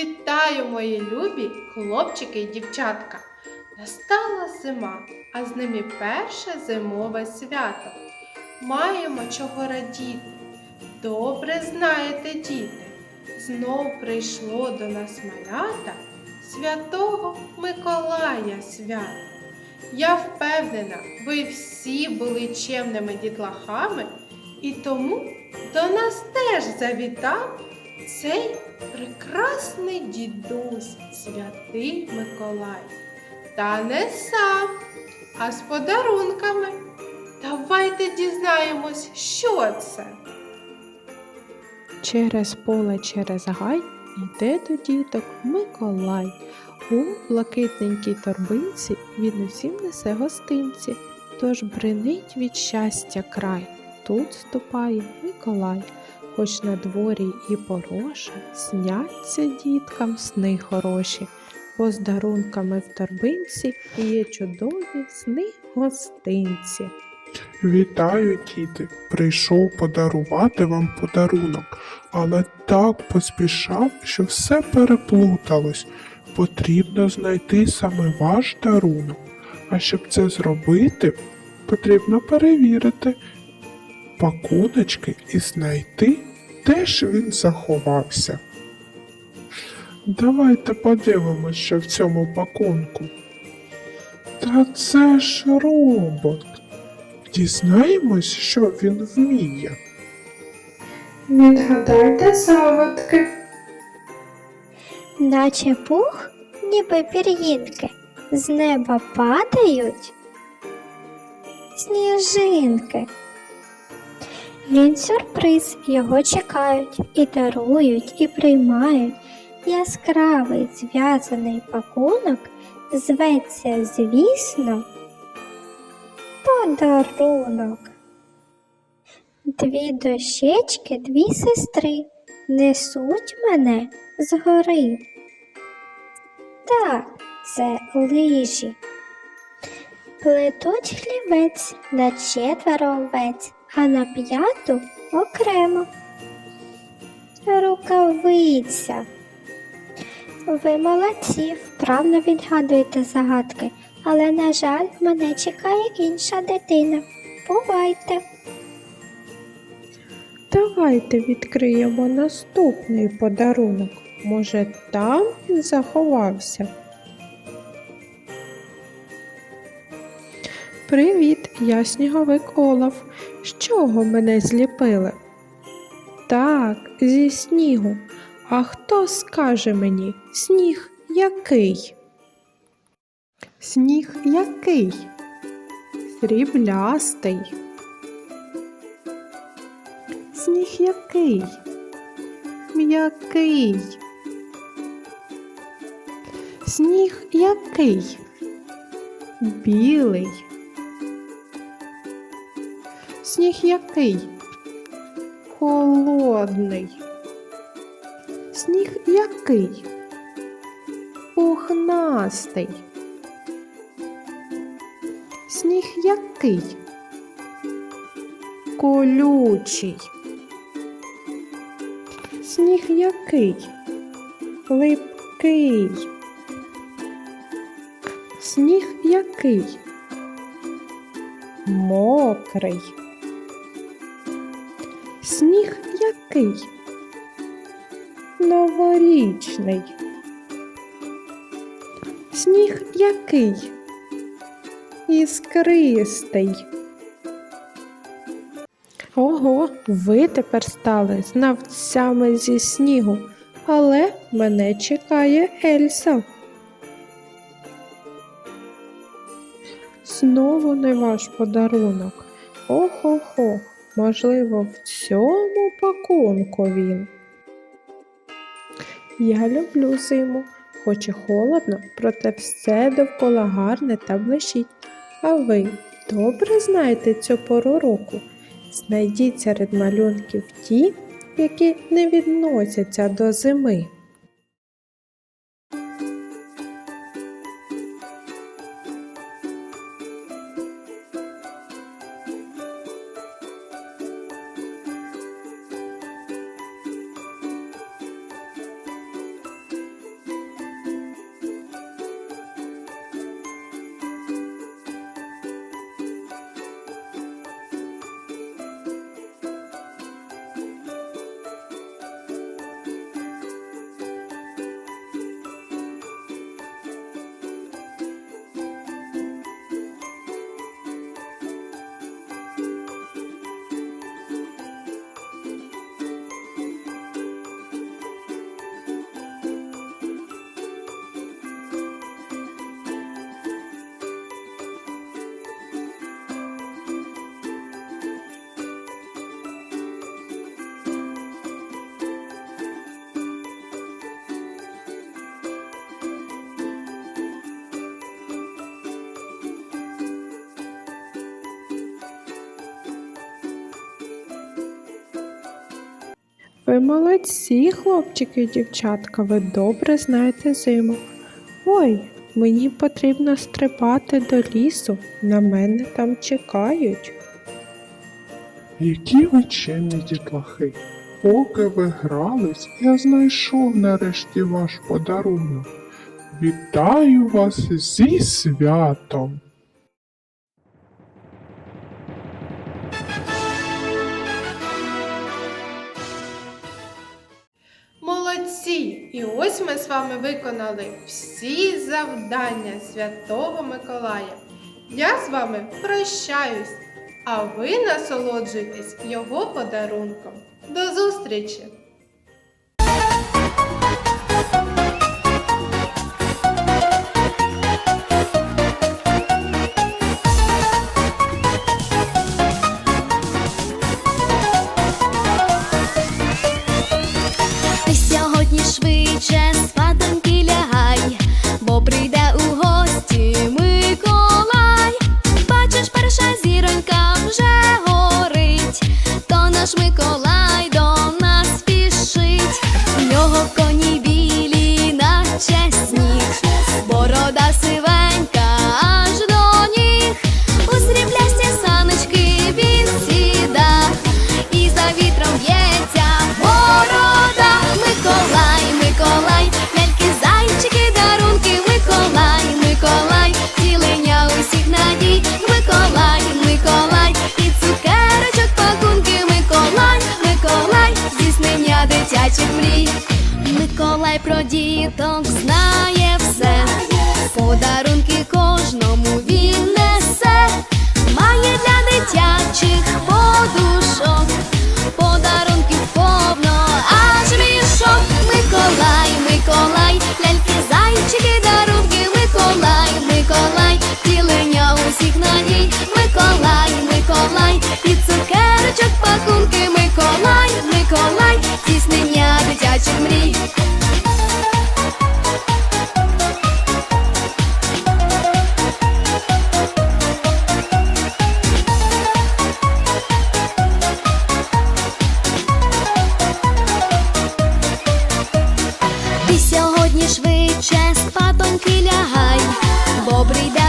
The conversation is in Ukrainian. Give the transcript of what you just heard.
Вітаю, мої любі хлопчики і дівчатка. Настала зима, а з ними перше зимове свято. Маємо чого радіти. Добре знаєте, діти, знов прийшло до нас малята святого Миколая свято. Я впевнена, ви всі були чемними дітлахами, і тому до нас теж завітав цей прекрасний дідусь, святий Миколай. Та не сам, а з подарунками. Давайте дізнаємось, що це. Через поле, через гай йде до діток Миколай. У блакитненькій торбинці він усім несе гостинці, тож бринить від щастя край. Тут ступає Миколай, хоч на дворі і пороша, сняться діткам сни хороші, бо з дарунками в торбинці є чудові сни гостинці. Вітаю, діти! Прийшов подарувати вам подарунок, але так поспішав, що все переплуталось. Потрібно знайти саме ваш дарунок. А щоб це зробити, потрібно перевірити пакуночки і знайти, де ж він заховався. Давайте подивимось, що в цьому пакунку. Та це ж робот. Дізнаємось, що він вміє. Відгадайте загадки. наче пух, ніби пір'їнки, з неба падають сніжинки. Він сюрприз, його чекають, і дарують, і приймають. Яскравий зв'язаний пакунок зветься, звісно, подарунок. Дві дощечки, дві сестри несуть мене згори. Так, це лижі. Плетуть хлівець на четверо овець, а на п'яту окремо. Рукавиця. Ви молодці, вправно відгадуєте загадки, але, на жаль, мене чекає інша дитина. Бувайте! Давайте відкриємо наступний подарунок. Може, там він заховався. Привіт, я сніговик Олаф. З чого мене зліпили? Так, зі снігу. А хто скаже мені, сніг який? Сніг який? Сріблястий. Сніг який? М'який. Сніг який? Білий. Сніг який? Холодний. Сніг який? Пухнастий. Сніг який? Колючий. Сніг який? Липкий. Сніг який? Мокрий. Сніг який? Новорічний. Сніг який? Іскристий. Ого, ви тепер стали знавцями зі снігу, але мене чекає Ельса. Знову не ваш подарунок. Ох-охо, можливо, в цьому пакунку він. Я люблю зиму, хоч і холодно, проте все довкола гарне та блищить. А ви добре знаєте цю пору року? Знайдіть серед малюнків ті, які не відносяться до зими. Ви молодці, хлопчики і дівчатка, ви добре знаєте зиму. Ой, мені потрібно стрибати до лісу, на мене там чекають. Які ви чемні дітлахи. Поки ви грались, я знайшов нарешті ваш подарунок. Вітаю вас зі святом! Ось ми з вами виконали всі завдання Святого Миколая. Я з вами прощаюсь, а ви насолоджуйтесь його подарунком. До зустрічі! Миколай, Добрий день.